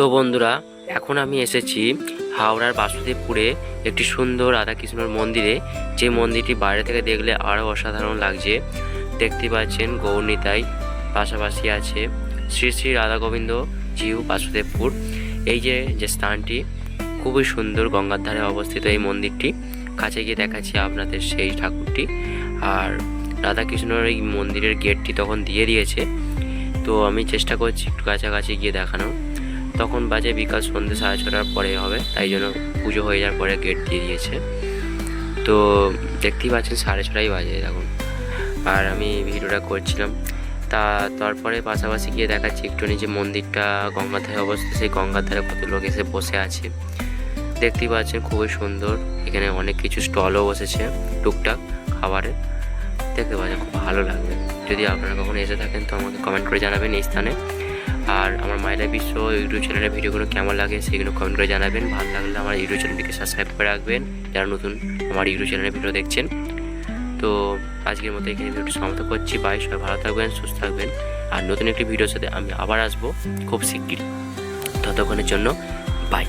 তো বন্ধুরা, এখন আমি এসেছি হাওড়ার বাসুদেবপুরে একটি সুন্দর রাধাকৃষ্ণর মন্দিরে। যে মন্দিরটি বাইরে থেকে দেখলে আরও অসাধারণ লাগছে। দেখতে পাচ্ছেন গৌরনীতাই পাশাপাশি আছে শ্রী শ্রী রাধা গোবিন্দ জিউ বাসুদেবপুর। এই যে যে স্থানটি, খুবই সুন্দর গঙ্গার ধারে অবস্থিত এই মন্দিরটি। কাছে গিয়ে দেখাচ্ছি আপনাদের সেই ঠাকুরটি। আর রাধাকৃষ্ণর এই মন্দিরের গেটটি তখন দিয়ে দিয়েছে। তো আমি চেষ্টা করছি একটু কাছাকাছি গিয়ে দেখানো তখন বাজে বিকাল সন্ধ্যে সাড়ে ছটার পরে হবে, তাই জন্য পুজো হয়ে যাওয়ার পরে গেট দিয়ে দিয়েছে। তো দেখতেই পাচ্ছেন সাড়ে ছটাই বাজে এখন আর আমি ভিডিওটা করছিলাম। তা তারপরে পাশাপাশি গিয়ে দেখাচ্ছি একটু যে মন্দিরটা গঙ্গার ধারে অবস্থিত, সেই গঙ্গার ধারে কত লোক এসে বসে আছে। দেখতেই পাচ্ছেন খুবই সুন্দর, এখানে অনেক কিছু স্টলও বসেছে টুকটাক খাবারের দেখতে পাচ্ছেন খুব ভালো লাগবে। যদি আপনারা কখনো এসে থাকেন তো আমাকে কমেন্ট করে জানাবেন এই স্থানে। আর আমার মায়েরা বিশ্ব ইউটিউব চ্যানেলের ভিডিওগুলো কেমন লাগে সেগুলো কমেন্ট করে জানাবেন। ভালো লাগলে আমার ইউটিউব চ্যানেলটিকে সাবস্ক্রাইব করে রাখবেন। যারা নতুন আমার ইউটিউব চ্যানেলের ভিডিও দেখছেন। তো আজকের মতো এখানে ভিডিওটি সমাপ্ত করছি। বাই, সবাই ভালো থাকবেন, সুস্থ থাকবেন। আর নতুন একটি ভিডিওর সাথে আমি আবার আসব খুব শিগগির ততক্ষণের জন্য বাই